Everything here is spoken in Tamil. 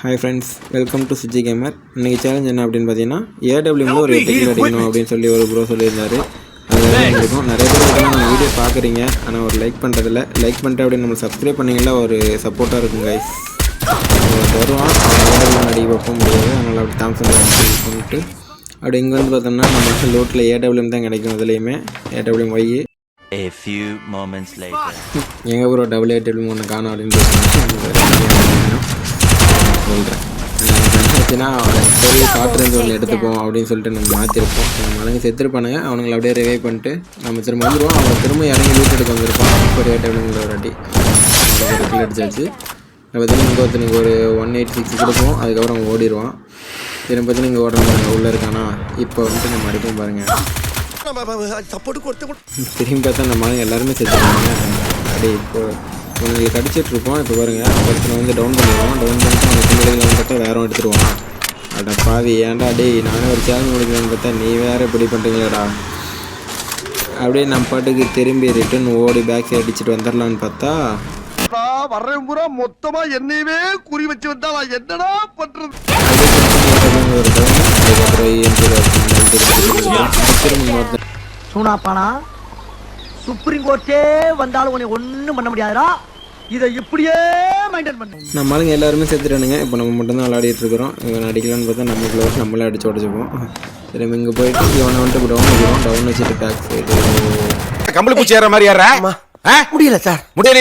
Hi friends welcome to Suji gamer இன்றைக்கி சேலஞ்ச் என்ன அப்படின்னு பார்த்தீங்கன்னா ஏடபிள்யூமில் ஒரு எட்டு கிலோ அடிக்கணும் அப்படின்னு சொல்லி ஒரு ப்ரோ சொல்லியிருந்தாரு. அது இருக்கும் நிறைய பேர் பார்த்தீங்கன்னா நம்ம வீடியோ பார்க்குறீங்க. ஆனால் ஒரு லைக் பண்ணுறதில்ல லைக் பண்ணிட்டு அப்படின்னு நம்ம சப்ஸ்கிரைப் பண்ணிங்களா ஒரு சப்போர்ட்டாக இருக்கும் கைஸ் வருவான். ஏடபிள்யூ அடி வைக்க முடியாது. அதனால் அப்படி தாம்சன் பண்ணிட்டு அப்படி இங்கே வந்து பார்த்தோம்னா நம்ம லோட்டில் ஏடபிள்யூம் தான் கிடைக்கும் அதுலேயுமே ஏடபிள்யூம் ஒய் A few moments later. எங்கள் ப்ரோ டபுள் ஏடபிள்யூம் ஒன்று காணும் அப்படின்னு வச்சுன்னா சரி காட்டுறது ஒன்று எடுத்துப்போம் அப்படின்னு சொல்லிட்டு நம்ம மாற்றிருப்போம் நம்ம மலங்க செத்துருப்பானுங்க அவனுங்களை அப்படியே ரிவைவ் பண்ணிட்டு நம்ம திரும்ப வந்துடுவோம் அவங்க திரும்ப இறங்கி லூட் எடுக்க வந்திருப்பான். ஒரு ஏடபிள்யூங்கிற ஒரு அடி ஒரு கில் அடிச்சாச்சு. பார்த்தீங்கன்னா இங்கே ஒருத்தனுக்கு ஒரு ஒன் எயிட் சிக்ஸ் கொடுப்போம். அதுக்கப்புறம் அவன் ஓடிடுவான். திரும்ப பார்த்து நீங்கள் ஓடுற பாருங்க உள்ளே இருக்கானா? இப்போ வந்துட்டு நம்ம அடிப்போம் பாருங்கள் திரும்பி பார்த்தா நம்ம எல்லாருமே செத்துருக்காங்க அடி இப்போ உங்களுக்கு அடிச்சிட்டு இருப்போம் இப்போ பாருங்க ஒருத்தனை வந்து டவுன் பண்ணிடுவோம். டவுன் பண்ணிட்டு பின்னாடி வந்து பார்த்தா வேற எடுத்துருவான் அட பாவி ஏன்டா டேய் நானே ஒரு சேலஞ்ச் முடிக்கலான்னு பார்த்தா நீ வேற இப்படி பண்ணுறீங்களேடா அப்படியே நம்ம பாட்டுக்கு திரும்பி ரிட்டன் ஓடி பேக் சைடு அடிச்சுட்டு வந்துடலான்னு பார்த்தா. வர்றேன் பூரா. மொத்தமா என்னையவே குறி வச்சு வந்தா நான் என்னடா பண்றது? அதுக்கப்புறம் திரும்ப சுப்ரீம் கோர்ட்டே வந்தாலும் உன்னை ஒண்ணும் பண்ண முடியாதுடா. இதை இப்படியே மெயின்டைன் பண்ணு. நம்ம ஆளுங்க எல்லாருமே செத்துட்டானுங்க. இப்போ நம்ம மட்டும்தான் விளையாடிட்டு இருக்கிறோம். இவன் அடிக்கலான்னு பார்த்தா நமக்குள்ள வச்சு நம்மளே அடிச்சு உடச்சிப்போம் சரி இங்கே போயிட்டு இவனை வந்துட்டு டவுன் வச்சுருவோம் டவுன் வச்சுட்டு பேக் சைடு கம்பளி பூச்சி ஏற மாதிரி ஏற முடியல சார். முடியல